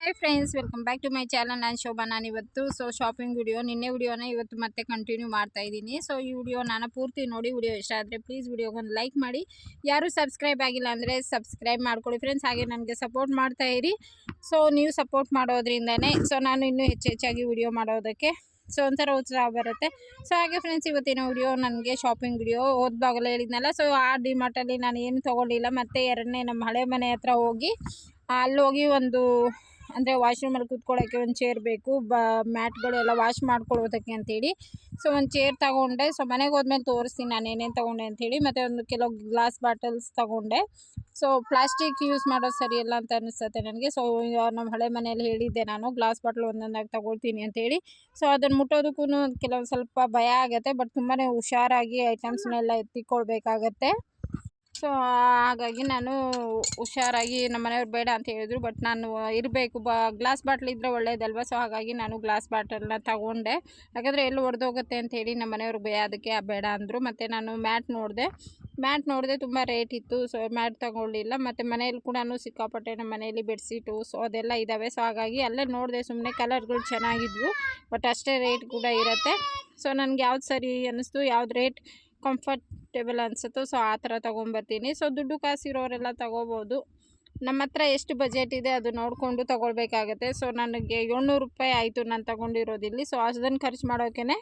Hi friends welcome back to my channel ನಾನು ಶೋಭಾ, ನಾನು ಇವತ್ತು ಸೊ ಶಾಪಿಂಗ್ ವಿಡಿಯೋ ನಿನ್ನೆ ವಿಡಿಯೋನ ಇವತ್ತು ಮತ್ತೆ ಕಂಟಿನ್ಯೂ ಮಾಡ್ತಾ ಇದ್ದೀನಿ. ಸೊ ಈ ವಿಡಿಯೋ ನಾನು ಪೂರ್ತಿ ನೋಡಿ ವಿಡಿಯೋ ಇಷ್ಟ ಆದರೆ ಪ್ಲೀಸ್ ವಿಡಿಯೋಗೊಂದು ಲೈಕ್ ಮಾಡಿ. ಯಾರು ಸಬ್ಸ್ಕ್ರೈಬ್ ಆಗಿಲ್ಲ ಅಂದರೆ ಸಬ್ಸ್ಕ್ರೈಬ್ ಮಾಡ್ಕೊಳ್ಳಿ ಫ್ರೆಂಡ್ಸ್ ಹಾಗೆ ನನಗೆ ಸಪೋರ್ಟ್ ಮಾಡ್ತಾ ಇರಿ. ಸೊ ನೀವು ಸಪೋರ್ಟ್ ಮಾಡೋದ್ರಿಂದನೇ ಸೊ ನಾನು ಇನ್ನೂ ಹೆಚ್ಚು ಹೆಚ್ಚಾಗಿ ವಿಡಿಯೋ ಮಾಡೋದಕ್ಕೆ ಸೊ ಒಂಥರ ಉತ್ಸಾಹ ಬರುತ್ತೆ. ಸೊ ಹಾಗೆ ಫ್ರೆಂಡ್ಸ್ ಇವತ್ತಿನ ವಿಡಿಯೋ ನನಗೆ ಶಾಪಿಂಗ್ ವಿಡಿಯೋ ಓದ್ಬಾಗಲೇ ಹೇಳಿದ್ನಲ್ಲ ಸೊ ಆ ಡಿಮಾರ್ಟಲ್ಲಿ ನಾನು ಏನು ತೊಗೊಂಡಿಲ್ಲ, ಮತ್ತು ಎರಡನೇ ನಮ್ಮ ಹಳೆ ಮನೆ ಹತ್ರ ಹೋಗಿ ಅಲ್ಲಿ ಹೋಗಿ ಒಂದು ಅಂದರೆ ವಾಶ್ರೂಮಲ್ಲಿ ಕೂತ್ಕೊಳ್ಳೋಕ್ಕೆ ಒಂದು ಚೇರ್ ಬೇಕು, ಬ, ಮ್ಯಾಟ್ಗಳೆಲ್ಲ ವಾಶ್ ಮಾಡ್ಕೊಳ್ಳೋದಕ್ಕೆ ಅಂತೇಳಿ. ಸೊ ಒಂದು ಚೇರ್ ತಗೊಂಡೆ. ಸೊ ಮನೆಗೆ ಹೋದ್ಮೇಲೆ ತೋರಿಸ್ತೀನಿ ನಾನು ಏನೇನು ತೊಗೊಂಡೆ ಅಂಥೇಳಿ ಮತ್ತು ಒಂದು ಕೆಲವು ಗ್ಲಾಸ್ ಬಾಟಲ್ಸ್ ತೊಗೊಂಡೆ. ಸೊ ಪ್ಲಾಸ್ಟಿಕ್ ಯೂಸ್ ಮಾಡೋದು ಸರಿಯಲ್ಲ ಅಂತ ಅನಿಸುತ್ತೆ ನನಗೆ. ಸೊ ನಮ್ಮ ಹಳೆ ಮನೆಯಲ್ಲಿ ಹೇಳಿದ್ದೆ ನಾನು ಗ್ಲಾಸ್ ಬಾಟ್ಲ್ ಒಂದೊಂದಾಗಿ ತಗೊಳ್ತೀನಿ ಅಂತೇಳಿ. ಸೊ ಅದನ್ನು ಮುಟ್ಟೋದಕ್ಕೂ ಕೆಲವೊಂದು ಸ್ವಲ್ಪ ಭಯ ಆಗುತ್ತೆ ಬಟ್ ತುಂಬಾ ಹುಷಾರಾಗಿ ಐಟಮ್ಸ್ನೆಲ್ಲ ಎತ್ತಿಕೊಳ್ಬೇಕಾಗತ್ತೆ. ಸೊ, ಹಾಗಾಗಿ ನಾನು ಹುಷಾರಾಗಿ ನಮ್ಮ ಮನೆಯವ್ರು ಬೇಡ ಅಂತ ಹೇಳಿದ್ರು, ಬಟ್ ನಾನು ಇರಬೇಕು. ಬ, ಗ್ಲಾಸ್ ಬಾಟ್ಲ್ ಇದ್ದರೆ ಒಳ್ಳೆಯದಲ್ವ ಸೊ, ಹಾಗಾಗಿ ನಾನು ಗ್ಲಾಸ್ ಬಾಟಲ್ನ ತಗೊಂಡೆ. ಯಾಕಂದರೆ ಎಲ್ಲಿ ಒಡೆದೋಗುತ್ತೆ ಅಂಥೇಳಿ ನಮ್ಮ ಮನೆಯವ್ರು ಬೇ, ಅದಕ್ಕೆ ಬೇಡ ಅಂದರು. ಮತ್ತು ನಾನು ಮ್ಯಾಟ್ ನೋಡಿದೆ. ಮ್ಯಾಟ್ ನೋಡಿದೆ ತುಂಬ ರೇಟ್ ಇತ್ತು. ಸೊ, ಮ್ಯಾಟ್ ತಗೊಳ್ಳಿಲ್ಲ. ಮತ್ತು ಮನೇಲಿ ಕೂಡ ಸಿಕ್ಕಾಪಟ್ಟೆ ನಮ್ಮ ಮನೆಯಲ್ಲಿ ಬೆಡ್ಶೀಟು, ಸೊ, ಅದೆಲ್ಲ ಇದ್ದಾವೆ ಸೊ, ಹಾಗಾಗಿ ಅಲ್ಲೇ ನೋಡಿದೆ. ಸುಮ್ಮನೆ ಕಲರ್ಗಳು ಚೆನ್ನಾಗಿದ್ವು. ಬಟ್ ಅಷ್ಟೇ ರೇಟ್ ಕೂಡ ಇರುತ್ತೆ. ಸೊ, ನನಗೆ ಯಾವ್ದು ಸರಿ ಅನ್ನಿಸ್ತು. ಯಾವ್ದು ರೇಟ್ ಕಂಫರ್ಟೇಬಲ್ ಅನಿಸುತ್ತೋ ಸೊ ಆ ಥರ ತೊಗೊಂಬರ್ತೀನಿ. ಸೊ ದುಡ್ಡು ಕಾಸಿರೋರೆಲ್ಲ ತೊಗೋಬೋದು. ನಮ್ಮ ಹತ್ರ ಎಷ್ಟು ಬಜೆಟ್ ಇದೆ ಅದು ನೋಡಿಕೊಂಡು ತೊಗೊಳ್ಬೇಕಾಗತ್ತೆ. ಸೊ ನನಗೆ ಏಳ್ನೂರು ರೂಪಾಯಿ ಆಯಿತು ನಾನು ತೊಗೊಂಡಿರೋದಿಲ್ಲಿ. ಸೊ ಅದನ್ನು ಖರ್ಚು ಮಾಡೋಕ್ಕೇ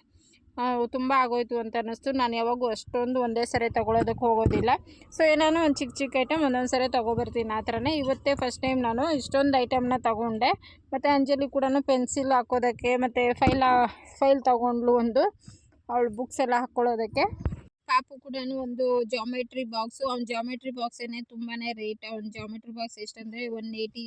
ತುಂಬ ಆಗೋಯ್ತು ಅಂತ ಅನ್ನಿಸ್ತು. ನಾನು ಯಾವಾಗೂ ಅಷ್ಟೊಂದು ಒಂದೇ ಸರಿ ತೊಗೊಳೋದಕ್ಕೆ ಹೋಗೋದಿಲ್ಲ. ಸೊ ಏನಾನು ಒಂದು ಚಿಕ್ಕ ಚಿಕ್ಕ ಐಟಮ್ ಒಂದೊಂದು ಸರಿ ತೊಗೊಬರ್ತೀನಿ ಆ ಥರನೇ. ಇವತ್ತೇ ಫಸ್ಟ್ ಟೈಮ್ ನಾನು ಇಷ್ಟೊಂದು ಐಟಮ್ನ ತೊಗೊಂಡೆ. ಮತ್ತು ಅಂಜಲಿ ಕೂಡ ಪೆನ್ಸಿಲ್ ಹಾಕೋದಕ್ಕೆ, ಮತ್ತು ಫೈಲ್ ಫೈಲ್ ತೊಗೊಂಡ್ಲು ಒಂದು. ಅವಳು ಬುಕ್ಸ್ ಎಲ್ಲ ಹಾಕ್ಕೊಳ್ಳೋದಕ್ಕೆ. ಪಾಪು ಕೂಡ ಒಂದು ಜಾಮೆಟ್ರಿ ಬಾಕ್ಸ್ ಅವ್ನ ಜಾಮೆಟ್ರಿ ಬಾಕ್ಸ್ ಏನೇ ತುಂಬಾನೇ ರೇಟ್ ಅವ್ನ ಜಾಮೆಟ್ರಿ ಬಾಕ್ಸ್ ಎಷ್ಟಂದರೆ ಒನ್ ಏಯ್ಟಿ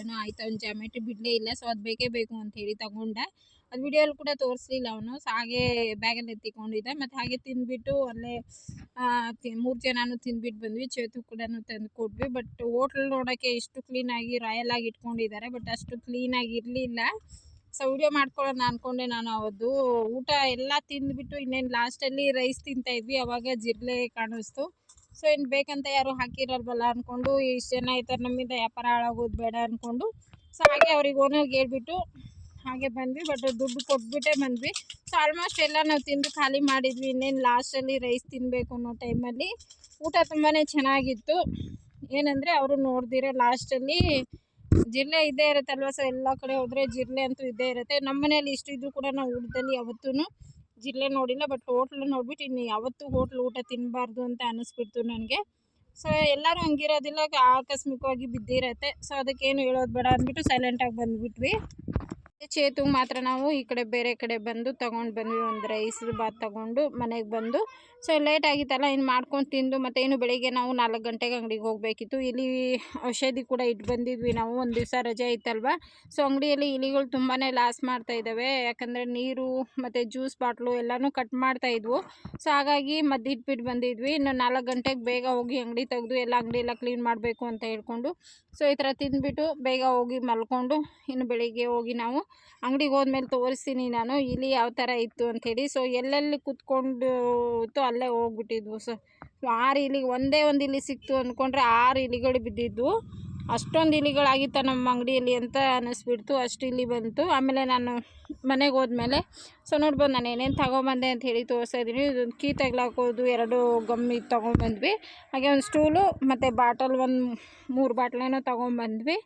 ಏನೋ ಆಯ್ತು, ಅವ್ನ ಜಾಮೆಟ್ರಿ ಬಿಡಲೇ ಇಲ್ಲ ಸೊ ಅದು ಬೇಕೇ ಬೇಕು ಅಂತ ಹೇಳಿ ತಗೊಂಡೆ. ಅದು ವಿಡಿಯೋಲ್ಲಿ ಕೂಡ ತೋರಿಸ್ಲಿಲ್ಲ ಅವನು ಸೊ ಹಾಗೆ ಬ್ಯಾಗಲ್ಲಿ ಎತ್ತಿಕೊಂಡಿದ್ದೆ. ಮತ್ತು ಹಾಗೆ ತಿಂದ್ಬಿಟ್ಟು ಅಲ್ಲೇ ಮೂರು ಜನನೂ ತಿಂದ್ಬಿಟ್ಟು ಬಂದ್ವಿ, ಚೇತು ಕೂಡ ತಂದು ಕೊಟ್ವಿ. ಬಟ್ ಹೋಟ್ಲ್ ನೋಡೋಕ್ಕೆ ಇಷ್ಟು ಕ್ಲೀನಾಗಿ ರಾಯಲ್ ಆಗಿ ಇಟ್ಕೊಂಡಿದ್ದಾರೆ ಬಟ್ ಅಷ್ಟು ಕ್ಲೀನಾಗಿ ಇರಲಿಲ್ಲ. ಸೊ ವಿಡಿಯೋ ಮಾಡ್ಕೊಳ್ಳೋಣ ಅಂದ್ಕೊಂಡೆ ನಾನು ಅವತ್ತು ಊಟ ಎಲ್ಲ ತಿಂದ್ಬಿಟ್ಟು ಇನ್ನೇನು ಲಾಸ್ಟಲ್ಲಿ ರೈಸ್ ತಿಂತಾಯಿದ್ವಿ ಅವಾಗ ಜಿರ್ಲೆ ಕಾಣಿಸ್ತು. ಸೊ ಇನ್ನು ಬೇಕಂತ ಯಾರು ಹಾಕಿರಲ್ವಲ್ಲ ಅಂದ್ಕೊಂಡು ಇಷ್ಟು ಜನ ಥರ ನಮ್ಮಿಂದ ವ್ಯಾಪಾರ ಹಾಳಾಗೋದು ಬೇಡ ಅಂದ್ಕೊಂಡು ಸೊ ಹಾಗೆ ಅವ್ರಿಗೆ ಓನರ್ಗೆ ಹೇಳ್ಬಿಟ್ಟು ಹಾಗೆ ಬಂದ್ವಿ ಬಟ್ ದುಡ್ಡು ಕೊಟ್ಬಿಟ್ಟೆ ಬಂದ್ವಿ. ಸೊ ಆಲ್ಮೋಸ್ಟ್ ಎಲ್ಲ ನಾವು ತಿಂದು ಖಾಲಿ ಮಾಡಿದ್ವಿ, ಇನ್ನೇನು ಲಾಸ್ಟಲ್ಲಿ ರೈಸ್ ತಿನ್ನಬೇಕು ಅನ್ನೋ ಟೈಮಲ್ಲಿ ಊಟ ತುಂಬಾ ಚೆನ್ನಾಗಿತ್ತು. ಏನಂದರೆ ಅವರು ನೋಡ್ದಿರೋ ಲಾಸ್ಟಲ್ಲಿ ಜಿರಳೆ ಇದ್ದೇ ಇರತ್ತಲ್ವ? ಸರ್ ಎಲ್ಲ ಕಡೆ ಹೋದರೆ ಜಿರಳೆ ಅಂತೂ ಇದ್ದೇ ಇರುತ್ತೆ. ನಮ್ಮ ಮನೇಲಿ ಇಷ್ಟು ಇದ್ದರೂ ಕೂಡ ನಾವು ಊಟದಲ್ಲಿ ಯಾವತ್ತೂ ಜಿರಳೆ ನೋಡಿಲ್ಲ. ಬಟ್ ಹೋಟ್ಲ್ ನೋಡ್ಬಿಟ್ಟು ಇನ್ನು ಯಾವತ್ತೂ ಹೋಟ್ಲು ಊಟ ತಿನ್ನಬಾರ್ದು ಅಂತ ಅನ್ನಿಸ್ಬಿಡ್ತು ನನಗೆ. ಸೊ ಎಲ್ಲರೂ ಹಂಗಿರೋದಿಲ್ಲ. ಆಕಸ್ಮಿಕವಾಗಿ ಬಿದ್ದಿರತ್ತೆ. ಸೊ ಅದಕ್ಕೇನು ಹೇಳೋದು ಬೇಡ ಅಂದ್ಬಿಟ್ಟು ಸೈಲೆಂಟಾಗಿ ಬಂದುಬಿಟ್ವಿ. ಚೇತು ಮಾತ್ರ ನಾವು ಈ ಕಡೆ ಬೇರೆ ಕಡೆ ಬಂದು ತೊಗೊಂಡು ಬಂದ್ವಿ. ಒಂದು ರೈಸ್ ಬಾತ್ ತೊಗೊಂಡು ಮನೆಗೆ ಬಂದು. ಸೊ ಲೇಟ್ ಆಗಿತ್ತಲ್ಲ ಇನ್ನು ಮಾಡ್ಕೊಂಡು ತಿಂದು ಮತ್ತು ಏನು ಬೆಳಿಗ್ಗೆ ನಾವು ನಾಲ್ಕು ಗಂಟೆಗೆ ಅಂಗಡಿಗೆ ಹೋಗಬೇಕಿತ್ತು. ಇಲ್ಲಿ ಔಷಧಿ ಕೂಡ ಇಟ್ಟು ಬಂದಿದ್ವಿ ನಾವು. ಒಂದು ದಿವಸ ರಜೆ ಇತ್ತಲ್ವ? ಸೊ ಅಂಗಡಿಯಲ್ಲಿ ಇಲಿಗಳು ತುಂಬಾ ಲಾಸ್ ಮಾಡ್ತಾ ಇದ್ದಾವೆ ಯಾಕಂದರೆ ನೀರು ಮತ್ತು ಜ್ಯೂಸ್ ಬಾಟ್ಲು ಎಲ್ಲನೂ ಕಟ್ ಮಾಡ್ತಾ ಇದ್ವು. ಸೊ ಹಾಗಾಗಿ ಮದ್ದು ಇಟ್ಬಿಟ್ಟು ಬಂದಿದ್ವಿ. ಇನ್ನು ನಾಲ್ಕು ಗಂಟೆಗೆ ಬೇಗ ಹೋಗಿ ಅಂಗಡಿ ತೆಗೆದು ಎಲ್ಲ ಅಂಗಡಿ ಎಲ್ಲ ಕ್ಲೀನ್ ಮಾಡಬೇಕು ಅಂತ ಹೇಳ್ಕೊಂಡು. ಸೊ ಈ ಥರ ತಿಂದ್ಬಿಟ್ಟು ಬೇಗ ಹೋಗಿ ಮಲ್ಕೊಂಡು ಇನ್ನು ಬೆಳಿಗ್ಗೆ ಹೋಗಿ ನಾವು ಅಂಗಡಿಗೆ ಹೋದ್ಮೇಲೆ ತೋರಿಸ್ತೀನಿ ನಾನು, ಇಲ್ಲಿ ಯಾವ ಥರ ಇತ್ತು ಅಂಥೇಳಿ ಸೊ ಎಲ್ಲೆಲ್ಲಿ ಕೂತ್ಕೊಂಡು ಇತ್ತು ಅಲ್ಲೇ ಹೋಗ್ಬಿಟ್ಟಿದ್ವು. ಸೊ ಆರು ಇಲಿಗೆ, ಒಂದೇ ಒಂದು ಇಲಿ ಸಿಕ್ತು ಅಂದ್ಕೊಂಡ್ರೆ ಆರು ಇಲಿಗಳು ಬಿದ್ದಿದ್ವು ಅಷ್ಟೊಂದು ಇಲಿಗಳಾಗಿತ್ತ ನಮ್ಮ ಅಂಗಡಿಯಲ್ಲಿ ಅಂತ ಅನ್ನಿಸ್ಬಿಡ್ತು ಅಷ್ಟು ಇಲಿ ಬಂತು. ಆಮೇಲೆ ನಾನು ಮನೆಗೆ ಹೋದ್ಮೇಲೆ ಸೊ ನೋಡ್ಬೋದು ನಾನು ಏನೇನು ತೊಗೊಂಬಂದೆ ಅಂತ ಹೇಳಿ ತೋರಿಸ್ತಾ ಇದ್ದೀನಿ. ಇದೊಂದು ಕೀ ತಗ್ಲಾಕೋದು, ಎರಡು ಗಮ್ಮಿ ತೊಗೊಂಬಂದ್ವಿ. ಹಾಗೆ ಒಂದು ಸ್ಟೂಲು, ಮತ್ತು ಬಾಟಲ್ ಒಂದು ಮೂರು ಬಾಟ್ಲೇನೋ ತೊಗೊಂಬಂದ್ವಿ.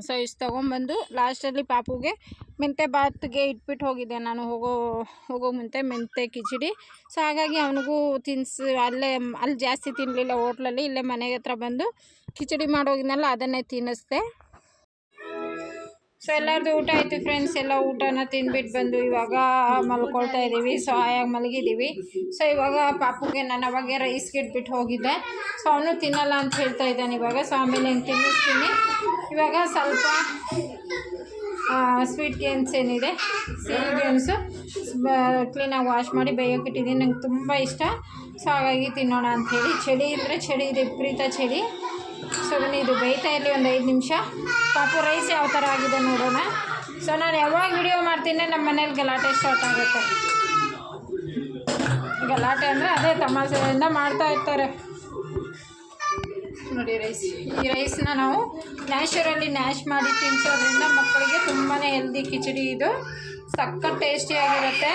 ಸೊ ಇಷ್ಟು ತೊಗೊಂಬಂದು ಲಾಸ್ಟಲ್ಲಿ ಪಾಪುಗೆ ಮೆಂತೆ ಬಾತ್ಗೆ ಇಟ್ಬಿಟ್ಟು ಹೋಗಿದ್ದೆ ನಾನು ಹೋಗೋ ಹೋಗೋ ಮುಂತೆ ಮೆಂತೆ ಕಿಚಡಿ. ಸೊ ಹಾಗಾಗಿ ಅವನಿಗೂ ತಿನ್ಸಿ, ಅಲ್ಲೇ, ಅಲ್ಲಿ ಜಾಸ್ತಿ ತಿನ್ನಲಿಲ್ಲ ಹೋಟ್ಲಲ್ಲಿ, ಇಲ್ಲೇ ಮನೆ ಹತ್ರ ಬಂದು ಕಿಚಡಿ ಮಾಡೋಗಿದ್ನಲ್ಲ ಅದನ್ನೇ ತಿನ್ನಿಸ್ದೆ. ಸೊ ಎಲ್ಲರದು ಊಟ ಆಯಿತು ಫ್ರೆಂಡ್ಸ್ ಎಲ್ಲ ಊಟನ ತಿಂದ್ಬಿಟ್ಟು ಬಂದು ಇವಾಗ ಮಲ್ಕೊಳ್ತಾ ಇದ್ದೀವಿ ಸೊ ಆಯಾಗಿ ಮಲಗಿದ್ದೀವಿ ಸೊ ಇವಾಗ ಪಾಪುಗೆ ನಾನು ಅವಾಗೆ ರೈಸ್ಗೆ ಇಟ್ಬಿಟ್ಟು ಹೋಗಿದ್ದೆ ಸೊ ಅವನು ತಿನ್ನಲ್ಲ ಅಂತ ಹೇಳ್ತಾ ಇದ್ದಾನೆ ಇವಾಗ. ಸೊ ಆಮೇಲೆ ತಿನ್ನಿಸ್ತೀನಿ. ಇವಾಗ ಸ್ವಲ್ಪ ಸ್ವೀಟ್ ಗೇಮ್ಸ್ ಏನಿದೆ ಸಿಹಿ ಗೇಮ್ಸು ಕ್ಲೀನಾಗಿ ವಾಶ್ ಮಾಡಿ ಬೇಯೋಕ್ಕಿಟ್ಟಿದ್ದೀನಿ ನಂಗೆ ತುಂಬ ಇಷ್ಟ. ಸೊ ಹಾಗಾಗಿ ತಿನ್ನೋಣ ಅಂಥೇಳಿ ಚಳಿ ಇದ್ದರೆ ಚಳಿ ಇದೆ ವಿಪರೀತ ಚಳಿ. ಸೊ ಇದು ಬೇಯ್ತಾ ಇರಲಿ ಒಂದು ಐದು ನಿಮಿಷ. ಪಾಪು ರೈಸ್ ಯಾವ ಥರ ಆಗಿದೆ ನೋಡೋಣ. ಸೊ ನಾನು ಯಾವಾಗ ವಿಡಿಯೋ ಮಾಡ್ತೀನಿ ನಮ್ಮ ಮನೇಲಿ ಗಲಾಟೆ ಸ್ಟಾರ್ಟ್ ಆಗುತ್ತೆ. ಗಲಾಟೆ ಅಂದರೆ ಅದೇ ತಮಾಷೆಯಿಂದ ಮಾಡ್ತಾ ಇರ್ತಾರೆ. ನೋಡಿ ರೈಸ್. ಈ ರೈಸ್ನ ನಾವು ನ್ಯಾಚುರಲಿ ನ್ಯಾಶ್ ಮಾಡಿ ತಿನ್ನಿಸೋದ್ರಿಂದ ಮಕ್ಕಳಿಗೆ ತುಂಬಾ ಹೆಲ್ದಿ ಕಿಚಡಿ ಇದು. ಸಖತ್ ಟೇಸ್ಟಿಯಾಗಿರುತ್ತೆ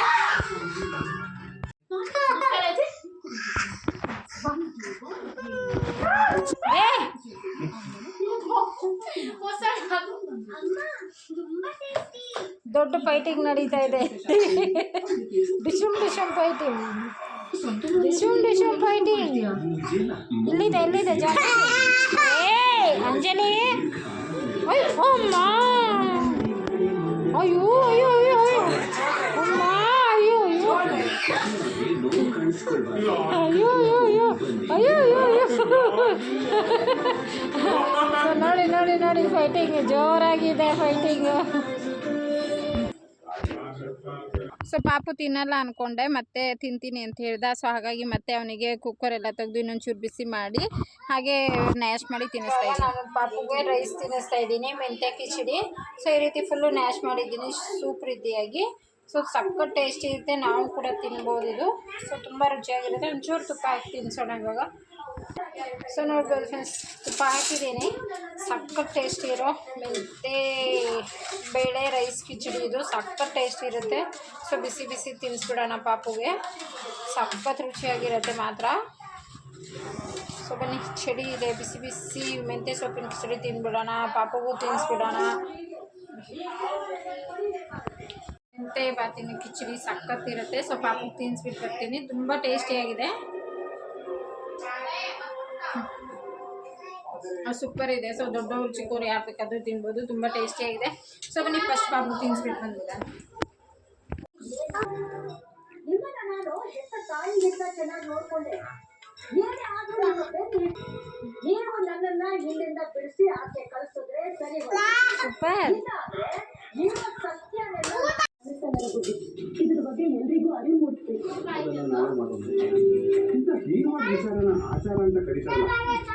ದೊಡ್ಡ ಫೈಟಿಂಗ್ ನಡೀತಾ ಇದೆ. ಡಿಶುಮ್ ಡಿಶುಮ್ ಫೈಟಿಂಗ್ ಡಿಶುಮ್ ಡಿಶುಮ್ ಫೈಟಿಂಗ್ ಇಲ್ಲಿದೆ ಎಲ್ಲಿದೆ ಜಾಸ್ತಿ. ಏ ಅಂಜಲಿ. ಅಮ್ಮ. ಅಯ್ಯೋ ಅಯ್ಯೋ ಅಯ್ಯೋ ಅಮ್ಮ, ಅಯ್ಯೋ ಅಯ್ಯೋ. ಅಯ್ಯೋ ಅಯ್ಯೋ ಅಯ್ಯೋ. ಅಯ್ಯೋ ಅಯ್ಯೋ ನೋಡಿ ನೋಡಿ ನೋಡಿ ಫೈಟಿಂಗ್ ಜೋರಾಗಿದೆ ಫೈಟಿಂಗ್ ಸೊ ಪಾಪು ತಿನ್ನಲ್ಲ ಅಂದ್ಕೊಂಡೆ ಮತ್ತೆ ತಿಂತೀನಿ ಅಂತ ಹೇಳ್ದ. ಸೊ ಹಾಗಾಗಿ ಮತ್ತೆ ಅವನಿಗೆ ಕುಕ್ಕರ್ ಎಲ್ಲ ತೆಗೆದು ಇನ್ನೊಂಚೂರು ಬಿಸಿ ಮಾಡಿ, ಹಾಗೆ ನ್ಯಾಶ್ ಮಾಡಿ ತಿನ್ನಿಸ್ತಾ ಇದ್ದೀನಿ. ಪಾಪುಗೆ ರೈಸ್ ತಿನ್ನಿಸ್ತಾ ಇದ್ದೀನಿ, ಮೆಂತ್ಯ ಕಿಚಡಿ. ಸೊ ಈ ರೀತಿ ಫುಲ್ಲು ನ್ಯಾಶ್ ಮಾಡಿದ್ದೀನಿ ಸೂಪ್ ರೀತಿಯಾಗಿ ಸೊ ಸಕ್ಕ ಟೇಸ್ಟಿ ಇರುತ್ತೆ, ನಾವು ಕೂಡ ತಿನ್ಬೋದು ಇದು. ಸೊ ತುಂಬ ರುಚಿಯಾಗಿರುತ್ತೆ. ಒಂಚೂರು ತುಪ್ಪ ಹಾಕಿ ತಿನ್ಸೋಣ ಇವಾಗ. ಸೊ ನೋಡ್ಬೋದು ಫ್ರೆಂಡ್ಸ್ ತುಪ್ಪ ಹಾಕಿದ್ದೀನಿ ಸಕ್ಕತ್ ಟೇಸ್ಟಿ ಇರೋ ಮೆಂತೆ ಬೇಳೆ ರೈಸ್ ಕಿಚಡಿ ಇದು. ಸಕ್ಕತ್ ಟೇಸ್ಟ್ ಇರುತ್ತೆ. ಸೊ ಬಿಸಿ ಬಿಸಿ ತಿನ್ನಿಸ್ಬಿಡೋಣ ಪಾಪುಗೆ. ಸಖತ್ ರುಚಿಯಾಗಿರುತ್ತೆ ಮಾತ್ರ. ಸೊ ಬನ್ನಿ, ಚಡಿ ಇದೆ. ಬಿಸಿ ಬಿಸಿ ಮೆಂತ್ಯ ಸೊಪ್ಪಿನ ಕಿಚಡಿ ತಿನ್ಬಿಡೋಣ. ಪಾಪಗೂ ತಿನ್ನಿಸ್ಬಿಡೋಣ ಮೆಂತೆ ಬಾತಿನ ಕಿಚಡಿ ಸಖತ್ ಇರುತ್ತೆ. ಸೊ ಪಾಪಗೆ ತಿನ್ನಿಸ್ಬಿಟ್ಟು ಬರ್ತೀನಿ. ತುಂಬ ಟೇಸ್ಟಿಯಾಗಿದೆ ಸೂಪರ್ ಇದೆ. ಸೊ ದೊಡ್ಡವರು ಚಿಕ್ಕವರು ಯಾರು ಬೇಕಾದರೂ ತಿನ್ಬೋದು. ತುಂಬ ಟೇಸ್ಟಿಯಾಗಿದೆ ಸೊ ಬನ್ನಿ ಫಸ್ಟ್ ಬಾಬು ತಿನ್ನಿಸ್ಬಿಟ್ಟು ಬಂದಿಲ್ಲ ನೀವು ನನ್ನನ್ನ ಇಲ್ಲಿಂದ ಬಿಡಿಸಿ ಆಚೆ ಕಳಿಸಿದ್ರೆ ಸರಿ. ಸೂಪರ್ ಮನುಷ್ಯನಿಗೆ ಇದ್ರ ಬಗ್ಗೆ ಎಲ್ರಿಗೂ ಅರಿವು ಮೂಡಿಸ್ಬೇಕು. ನಾವೇ ಆಚಾರ ಅಂತ ಕರೀತಾರಲ್ಲ.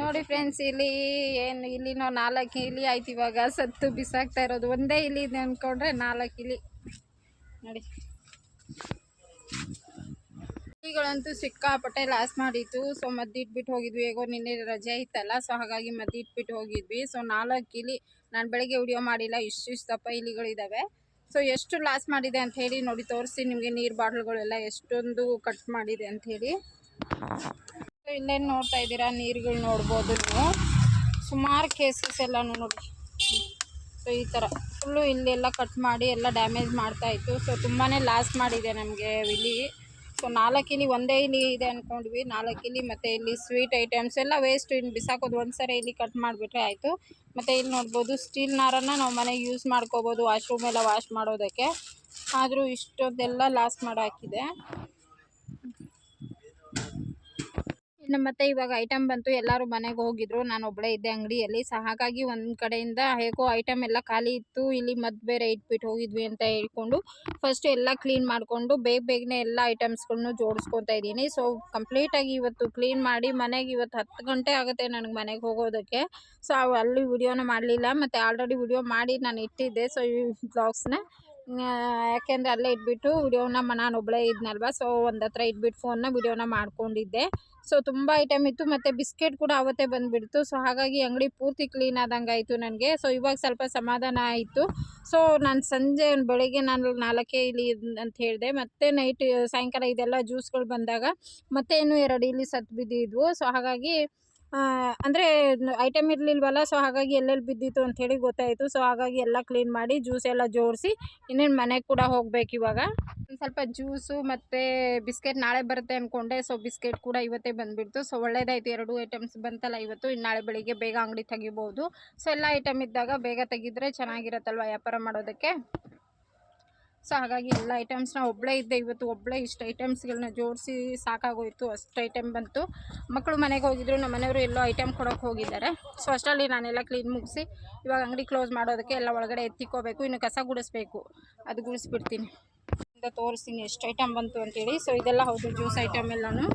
ನೋಡಿ ಫ್ರೆಂಡ್ಸ್ ಇಲ್ಲಿ ಏನು ಇಲ್ಲಿ ನಾವು ನಾಲ್ಕು ಇಲಿ ಆಯ್ತು ಇವಾಗ. ಸತ್ತು ಬಿಸಾಕ್ತಾ ಇರೋದು. ಒಂದೇ ಇಲಿ ಇದೆ ಅಂದ್ಕೊಂಡ್ರೆ ನಾಲ್ಕು ಇಲಿ. ನೋಡಿ. ಇಲಿಗಳಂತೂ ಸಿಕ್ಕಾಪಟ್ಟೆ ಲಾಸ್ ಮಾಡಿತ್ತು. ಸೊ ಮದ್ದಿಟ್ಬಿಟ್ಟು ಹೋಗಿದ್ವಿ. ಹೇಗೋ ನಿನ್ನೆ ರಜೆ ಇತ್ತಲ್ಲ ಸೊ ಹಾಗಾಗಿ ಮದ್ದಿಟ್ಬಿಟ್ಟು ಹೋಗಿದ್ವಿ. ಸೊ ನಾಲ್ಕು ಇಲಿ ನಾನು ಬೆಳಗ್ಗೆ ವಿಡಿಯೋ ಮಾಡಿಲ್ಲ. ಇಷ್ಟು ಇಷ್ಟು ದಪ್ಪ ಇಲಿಗಳಿದ್ದಾವೆ ಸೊ ಎಷ್ಟು ಲಾಸ್ ಮಾಡಿದೆ ಅಂತ ಹೇಳಿ ನೋಡಿ, ತೋರಿಸಿ ನಿಮಗೆ ನೀರು ಬಾಟ್ಲ್ಗಳೆಲ್ಲ ಎಷ್ಟೊಂದು ಕಟ್ ಮಾಡಿದೆ ಹೇಳಿ. ಇಲ್ಲೇನು ನೋಡ್ತಾ ಇದ್ದೀರಾ? ನೀರುಗಳು ನೋಡ್ಬೋದು ನೀವು. ಸುಮಾರು ಕೇಸಸ್ ಎಲ್ಲ ನೋಡಿ. ಸೊ ಈ ಥರ ಫುಲ್ಲು ಇಲ್ಲೆಲ್ಲ ಕಟ್ ಮಾಡಿ ಎಲ್ಲ ಡ್ಯಾಮೇಜ್ ಮಾಡ್ತಾ ಇತ್ತು. ಸೊ ತುಂಬಾ ಲಾಸ್ ಮಾಡಿದೆ ನಮಗೆ ಇಲ್ಲಿ. ಸೊ ನಾಲ್ಕು ಇಲ್ಲಿ ಒಂದೇ ಇಲ್ಲಿ ಇದೆ ಅಂದ್ಕೊಂಡ್ವಿ ನಾಲ್ಕು ಇಲ್ಲಿ ಮತ್ತು ಇಲ್ಲಿ ಸ್ವೀಟ್ ಐಟಮ್ಸ್ ಎಲ್ಲ ವೇಸ್ಟ್ ಇನ್ನು ಬಿಸಾಕೋದು. ಒಂದು ಸರಿ ಇಲ್ಲಿ ಕಟ್ ಮಾಡಿಬಿಟ್ರೆ ಆಯಿತು. ಮತ್ತು ಇಲ್ಲಿ ನೋಡ್ಬೋದು ಸ್ಟೀಲ್ ನಾರನ್ನು ನಾವು ಮನೆಗೆ ಯೂಸ್ ಮಾಡ್ಕೋಬೋದು. ವಾಶ್ರೂಮ್ ಎಲ್ಲ ವಾಶ್ ಮಾಡೋದಕ್ಕೆ. ಆದರೂ ಇಷ್ಟೊಂದೆಲ್ಲ ಲಾಸ್ ಮಾಡಿ ಹಾಕಿದೆ ಇನ್ನು ಮತ್ತೆ ಇವಾಗ ಐಟಮ್ ಬಂತು, ಎಲ್ಲರೂ ಮನೆಗೆ ಹೋಗಿದ್ರು. ನಾನು ಒಬ್ಬಳೇ ಇದ್ದೆ ಅಂಗಡಿಯಲ್ಲಿ. ಸೊ ಹಾಗಾಗಿ ಒಂದು ಕಡೆಯಿಂದ ಹೇಗೋ ಐಟಮ್ ಎಲ್ಲ ಖಾಲಿ ಇತ್ತು. ಇಲ್ಲಿ ಮತ್ತೆ ಬೇರೆ ಇಟ್ಬಿಟ್ಟು ಹೋಗಿದ್ವಿ ಅಂತ ಹೇಳ್ಕೊಂಡು ಫಸ್ಟ್ ಎಲ್ಲ ಕ್ಲೀನ್ ಮಾಡಿಕೊಂಡು ಬೇಗ ಬೇಗನೆ ಎಲ್ಲ ಐಟಮ್ಸ್ಗಳ್ನು ಜೋಡಿಸ್ಕೊತಾ ಇದ್ದೀನಿ. ಸೊ ಕಂಪ್ಲೀಟಾಗಿ ಇವತ್ತು ಕ್ಲೀನ್ ಮಾಡಿ ಮನೆಗೆ ಇವತ್ತು ಹತ್ತು ಗಂಟೆ ಆಗುತ್ತೆ ನನಗೆ ಮನೆಗೆ ಹೋಗೋದಕ್ಕೆ. ಸೊ ಅಲ್ಲಿ ವಿಡಿಯೋನ ಮಾಡಲಿಲ್ಲ. ಮತ್ತು ಆಲ್ರೆಡಿ ವಿಡಿಯೋ ಮಾಡಿ ನಾನು ಇಟ್ಟಿದ್ದೆ. ಸೊ ಈ ಬ್ಲಾಗ್ಸ್ನ ಯಾಕೆಂದರೆ ಅಲ್ಲೇ ಇಟ್ಬಿಟ್ಟು ವಿಡಿಯೋನ ನಾನು ಒಬ್ಬಳೇ ಇದ್ನಲ್ವ ಸೊ ಒಂದು ಹತ್ರ ಇಟ್ಬಿಟ್ಟು ಫೋನ್ನ ವಿಡಿಯೋನ ಮಾಡ್ಕೊಂಡಿದ್ದೆ. ಸೊ ತುಂಬ ಐಟಮ್ ಇತ್ತು, ಮತ್ತು ಬಿಸ್ಕೆಟ್ ಕೂಡ ಅವತ್ತೇ ಬಂದುಬಿಡ್ತು. ಸೊ ಹಾಗಾಗಿ ಅಂಗಡಿ ಪೂರ್ತಿ ಕ್ಲೀನ್ ಆದಂಗೆ ಆಯಿತು ನನಗೆ. ಸೊ ಇವಾಗ ಸ್ವಲ್ಪ ಸಮಾಧಾನ ಆಯಿತು. ಸೊ ನಾನು ಸಂಜೆ, ಬೆಳಿಗ್ಗೆ ನಾನು ನಾಲ್ಕೇ ಇಲ್ಲಿ ಅಂತ ಹೇಳಿದೆ. ಮತ್ತೆ ನೈಟ್ ಸಾಯಂಕಾಲ ಇದೆಲ್ಲ ಜ್ಯೂಸ್ಗಳು ಬಂದಾಗ ಮತ್ತೆ ಇನ್ನೂ ಎರಡು ಇಲ್ಲಿ ಸತ್ತು ಬಿದ್ದಿದ್ವು ಸೊ ಹಾಗಾಗಿ ಅಂದರೆ ಐಟಮ್ ಇರಲಿಲ್ವಲ್ಲ ಸೊ ಹಾಗಾಗಿ ಎಲ್ಲೆಲ್ಲಿ ಬಿದ್ದಿತ್ತು ಅಂಥೇಳಿ ಗೊತ್ತಾಯಿತು. ಸೊ ಹಾಗಾಗಿ ಎಲ್ಲ ಕ್ಲೀನ್ ಮಾಡಿ ಜ್ಯೂಸ್ ಎಲ್ಲ ಜೋಡಿಸಿ ಇನ್ನೇನು ಮನೆಗೆ ಕೂಡ ಹೋಗ್ಬೇಕು ಇವಾಗ. ಒಂದು ಸ್ವಲ್ಪ ಜ್ಯೂಸು ಮತ್ತು ಬಿಸ್ಕೆಟ್ ನಾಳೆ ಬರುತ್ತೆ ಅಂದ್ಕೊಂಡೆ ಸೊ ಬಿಸ್ಕೆಟ್ ಕೂಡ ಇವತ್ತೇ ಬಂದುಬಿಡ್ತು. ಸೊ ಒಳ್ಳೇದಾಯಿತು, ಎರಡು ಐಟಮ್ಸ್ ಬಂತಲ್ಲ ಇವತ್ತು ಇನ್ನು ನಾಳೆ ಬೆಳಿಗ್ಗೆ ಬೇಗ ಅಂಗಡಿ ತೆಗಿಬೋದು. ಸೊ ಎಲ್ಲ ಐಟಮ್ ಇದ್ದಾಗ ಬೇಗ ತೆಗಿದ್ರೆ ಚೆನ್ನಾಗಿರತ್ತಲ್ವ ವ್ಯಾಪಾರ ಮಾಡೋದಕ್ಕೆ? ಸೊ ಹಾಗಾಗಿ ಎಲ್ಲ ಐಟಮ್ಸ್ನ ಒಬ್ಬಳೇ ಇದ್ದೆ ಇವತ್ತು ಒಬ್ಬಳೇ ಇಷ್ಟು ಐಟಮ್ಸ್ಗಳನ್ನ ಜೋಡಿಸಿ ಸಾಕಾಗೋಯಿತು, ಅಷ್ಟು ಐಟಮ್ ಬಂತು. ಮಕ್ಕಳು ಮನೆಗೆ ಹೋಗಿದ್ರು ನಮ್ಮ ಮನೆಯವರು ಎಲ್ಲೋ ಐಟಮ್ ಕೊಡೋಕೆ ಹೋಗಿದ್ದಾರೆ. ಸೊ ಅಷ್ಟರಲ್ಲಿ ನಾನೆಲ್ಲ ಕ್ಲೀನ್ ಮುಗಿಸಿ, ಇವಾಗ ಅಂಗಡಿ ಕ್ಲೋಸ್ ಮಾಡೋದಕ್ಕೆ ಎಲ್ಲ ಒಳಗಡೆ ಎತ್ತಿಕೋಬೇಕು, ಇನ್ನು ಕಸ ಗುಡಿಸ್ಬೇಕು. ಅದು ಗುಡಿಸ್ಬಿಡ್ತೀನಿ. ಇಂದ ತೋರಿಸ್ತೀನಿ ಎಷ್ಟು ಐಟಮ್ ಬಂತು ಅಂತೇಳಿ. ಸೊ ಇದೆಲ್ಲ ಹೌದು, ಜ್ಯೂಸ್ ಐಟಮ್ ಎಲ್ಲನೂ.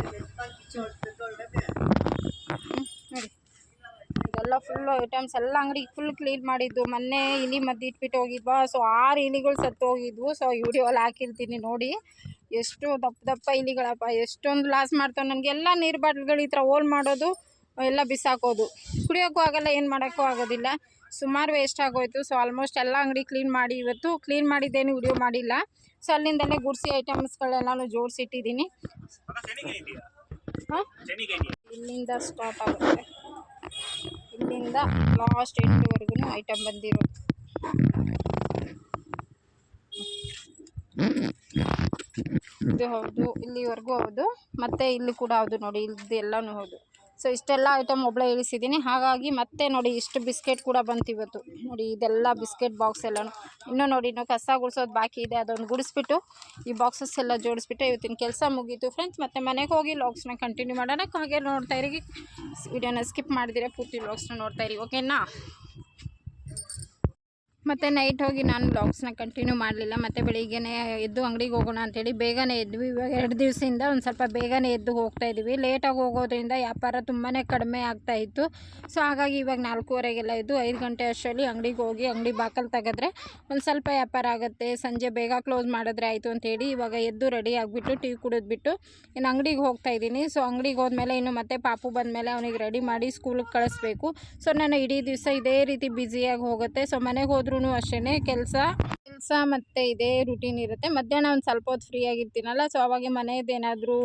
ಇದೆಲ್ಲ ಫುಲ್ಲು ಐಟಮ್ಸ್ ಎಲ್ಲ ಅಂಗಡಿ ಫುಲ್ ಕ್ಲೀನ್ ಮಾಡಿದ್ದು. ಮೊನ್ನೆ ಇಲಿ ಮದ್ದು ಇಟ್ಬಿಟ್ಟು ಹೋಗಿದ್ವಾ. ಸೊ ಆರು ಇಲಿಗಳು ಸತ್ತು ಹೋಗಿದ್ವು. ಸೊ ವಿಡಿಯೋಲ್ಲಿ ಹಾಕಿರ್ತೀನಿ ನೋಡಿ. ಎಷ್ಟು ದಪ್ಪ ದಪ್ಪ ಇಲಿಗಳಪ್ಪ. ಎಷ್ಟೊಂದು ಲಾಸ್ ಮಾಡ್ತಾವೆ. ನನಗೆಲ್ಲ ನೀರು ಬಾಟ್ಲ್ಗಳು ಈ ಥರ ಹೋಲ್ ಮಾಡೋದು ಎಲ್ಲ ಬಿಸಾಕೋದು. ಕುಡಿಯೋಕ್ಕೂ ಆಗಲ್ಲ ಏನು ಮಾಡೋಕ್ಕೂ ಆಗೋದಿಲ್ಲ. ಸುಮಾರು ವೇಸ್ಟ್ ಆಗೋಯ್ತು. ಸೊ ಆಲ್ಮೋಸ್ಟ್ ಎಲ್ಲ ಅಂಗಡಿ ಕ್ಲೀನ್ ಮಾಡಿ. ಇವತ್ತು ಕ್ಲೀನ್ ಮಾಡಿದ್ದೇನು ವಿಡಿಯೋ ಮಾಡಿಲ್ಲ. ಸೊ ಅಲ್ಲಿಂದಲೇ ಗುಡಿಸಿ ಐಟಮ್ಸ್ಗಳೆಲ್ಲನೂ ಜೋಡಿಸಿಟ್ಟಿದ್ದೀನಿ. ಹಾಂ? ಇಲ್ಲಿಂದ ಸ್ಟಾರ್ಟ್ ಆಗುತ್ತೆ. ಇಲ್ಲಿಂದ ಲಾಸ್ಟ್ ಎಂಟುವರೆಗೂ ಐಟಮ್ ಬಂದಿರೋದು. ಇದು ಹೌದು ಇಲ್ಲಿವರೆಗೂ ಹೌದು ಮತ್ತೆ ಇಲ್ಲಿ ಕೂಡ ಹೌದು ನೋಡಿ ಇಲ್ಲಿ ಎಲ್ಲನೂ ಹೌದು. ಸೊ ಇಷ್ಟೆಲ್ಲ ಐಟಮ್ ಒಬ್ಬಳೇ ಇಳಿಸಿದ್ದೀನಿ ಹಾಗಾಗಿ ಮತ್ತೆ ನೋಡಿ, ಇಷ್ಟು ಬಿಸ್ಕೆಟ್ ಕೂಡ ಬಂತು ಇವತ್ತು. ನೋಡಿ, ಇದೆಲ್ಲ ಬಿಸ್ಕೆಟ್ ಬಾಕ್ಸ್ ಎಲ್ಲನೂ. ಇನ್ನೂ ನೋಡಿ, ಇನ್ನೂ ಕಸ ಗುಡಿಸೋದು ಬಾಕಿ ಇದೆ. ಅದೊಂದು ಗುಡಿಸ್ಬಿಟ್ಟು, ಈ ಬಾಕ್ಸಸ್ ಎಲ್ಲ ಜೋಡಿಸ್ಬಿಟ್ಟು ಇವತ್ತಿನ ಕೆಲಸ ಮುಗೀತು ಫ್ರೆಂಡ್ಸ್ ಮತ್ತೆ ಮನೆಗೆ ಹೋಗಿ ಲಾಗ್ಸ್ನ ಕಂಟಿನ್ಯೂ ಮಾಡೋಣ ಹಾಗೆ ನೋಡ್ತಾ ಇರಿ. ವಿಡಿಯೋನ ಸ್ಕಿಪ್ ಮಾಡಿದಿರ, ಪೂರ್ತಿ ಲಾಗ್ಸ್ನ ನೋಡ್ತಾ ಇರಿ. ಓಕೆನಾ ಮತ್ತು ನೈಟ್ ಹೋಗಿ ನಾನು ಬ್ಲಾಗ್ಸ್ನ ಕಂಟಿನ್ಯೂ ಮಾಡಲಿಲ್ಲ. ಮತ್ತು ಬೆಳಿಗ್ಗೆ ಎದ್ದು ಅಂಗಡಿಗೆ ಹೋಗೋಣ ಅಂತೇಳಿ ಬೇಗನೆ ಎದ್ವಿ. ಇವಾಗ ಎರಡು ದಿವಸದಿಂದ ಒಂದು ಸ್ವಲ್ಪ ಬೇಗನೆ ಎದ್ದು ಹೋಗ್ತಾ ಇದ್ದೀವಿ ಲೇಟಾಗಿ ಹೋಗೋದ್ರಿಂದ ವ್ಯಾಪಾರ ತುಂಬಾ ಕಡಿಮೆ ಆಗ್ತಾ ಇತ್ತು. ಸೊ ಹಾಗಾಗಿ ಇವಾಗ ನಾಲ್ಕೂವರೆಗೆಲ್ಲ ಇದ್ದು ಐದು ಗಂಟೆ ಅಷ್ಟರಲ್ಲಿ ಅಂಗಡಿಗೆ ಹೋಗಿ ಅಂಗಡಿ ಬಾಕಲ್ ತೆಗೆದ್ರೆ ಒಂದು ಸ್ವಲ್ಪ ವ್ಯಾಪಾರ ಆಗುತ್ತೆ. ಸಂಜೆ ಬೇಗ ಕ್ಲೋಸ್ ಮಾಡಿದ್ರೆ ಆಯಿತು ಅಂತೇಳಿ ಇವಾಗ ಎದ್ದು ರೆಡಿ ಆಗಿಬಿಟ್ಟು ಟೀ ಕುಡಿದ್ಬಿಟ್ಟು ಇನ್ನು ಅಂಗಡಿಗೆ ಹೋಗ್ತಾ ಇದ್ದೀನಿ. ಸೊ ಅಂಗಡಿಗೆ ಹೋದ್ಮೇಲೆ ಇನ್ನು ಮತ್ತೆ ಪಾಪು ಬಂದಮೇಲೆ ಅವನಿಗೆ ರೆಡಿ ಮಾಡಿ ಸ್ಕೂಲಿಗೆ ಕಳಿಸ್ಬೇಕು. ಸೊ ನಾನು ಇಡೀ ದಿವಸ ಇದೇ ರೀತಿ ಬ್ಯುಸಿಯಾಗಿ ಹೋಗುತ್ತೆ. ಸೊ ಮನೆಗೆ ಹೋದ್ರೂ ಅಷ್ಟೇ ಕೆಲಸ. ಕೆಲಸ ಮತ್ತು ಇದೇ ರುಟೀನ್ ಇರುತ್ತೆ. ಮಧ್ಯಾಹ್ನ ಒಂದು ಸ್ವಲ್ಪ ಹೊತ್ತು ಫ್ರೀ ಆಗಿರ್ತೀನಲ್ಲ ಸೊ ಅವಾಗ ಮನೆಯದೇನಾದರೂ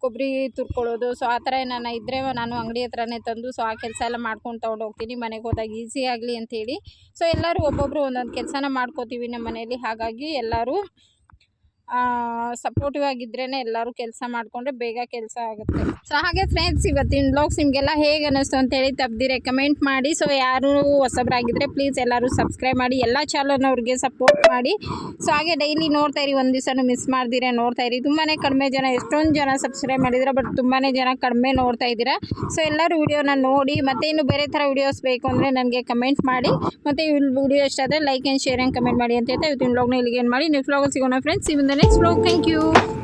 ಕೊಬ್ಬರಿ ತುರ್ಕೊಳ್ಳೋದು ಸೊ ಆ ಥರ ಏನಾನ ಇದ್ದರೆ ನಾನು ಅಂಗಡಿ ಹತ್ರನೇ ತಂದು ಸೊ ಆ ಕೆಲಸ ಎಲ್ಲ ಮಾಡ್ಕೊಂಡು ತೊಗೊಂಡು ಹೋಗ್ತೀನಿ. ಮನೆಗೆ ಹೋದಾಗ ಈಸಿ ಆಗಲಿ ಅಂಥೇಳಿ ಸೊ ಎಲ್ಲರೂ ಒಬ್ಬೊಬ್ಬರು ಒಂದೊಂದು ಕೆಲಸನ ಮಾಡ್ಕೋತೀವಿ ನಮ್ಮ ಮನೆಯಲ್ಲಿ. ಹಾಗಾಗಿ ಎಲ್ಲರೂ ಸಪೋರ್ಟಿವ್ ಆಗಿದ್ರೇ ಎಲ್ಲರೂ ಕೆಲಸ ಮಾಡಿಕೊಂಡ್ರೆ ಬೇಗ ಕೆಲಸ ಆಗುತ್ತೆ. ಸೊ ಹಾಗೆ ಫ್ರೆಂಡ್ಸ್ ಇವತ್ತಿನ ಬ್ಲಾಗ್ಸ್ ನಿಮಗೆಲ್ಲ ಹೇಗೆ ಅನ್ನಿಸ್ತು ಅಂತೇಳಿ ತಪ್ಪದಿರೆ ಕಮೆಂಟ್ ಮಾಡಿ. ಸೊ ಯಾರು ಹೊಸಬ್ರಾಗಿದ್ದರೆ ಪ್ಲೀಸ್ ಎಲ್ಲರೂ ಸಬ್ಸ್ಕ್ರೈಬ್ ಮಾಡಿ, ಎಲ್ಲ ಚಾನಲ್ನವ್ರಿಗೆ ಸಪೋರ್ಟ್ ಮಾಡಿ. ಸೊ ಹಾಗೆ ಡೈಲಿ ನೋಡ್ತಾ ಇರಿ, ಒಂದು ದಿವಸನೂ ಮಿಸ್ ಮಾಡ್ದಿರ, ನೋಡ್ತಾ ಇರಿ. ತುಂಬಾ ಕಡಿಮೆ ಜನ, ಎಷ್ಟೊಂದು ಜನ ಸಬ್ಸ್ಕ್ರೈಬ್ ಮಾಡಿದ್ರೆ ಬಟ್ ತುಂಬಾ ಜನ ಕಡಿಮೆ ನೋಡ್ತಾ ಇದ್ದೀರಾ. ಸೊ ಎಲ್ಲರೂ ವಿಡಿಯೋನ ನೋಡಿ, ಮತ್ತೆ ಇನ್ನು ಬೇರೆ ಥರ ವಿಡಿಯೋಸ್ ಬೇಕು ಅಂದರೆ ನನಗೆ ಕಮೆಂಟ್ ಮಾಡಿ. ಮತ್ತು ವಿಡಿಯೋ ಇಷ್ಟ ಆದರೆ like and share and comment ಮಾಡಿ ಅಂತ ಹೇಳ್ತಾ ಇವತ್ತಿನ ಬ್ಲಾಗ್ನ ಇಲ್ಲಿಗೆ ಏನು ಮಾಡಿ. ನೆಕ್ಸ್ಟ್ ಬ್ಲಾಗಲ್ಲಿ ಸಿಗೋಣ ಫ್ರೆಂಡ್ಸ್ ಇವನ್ನ next vlog. Thank you.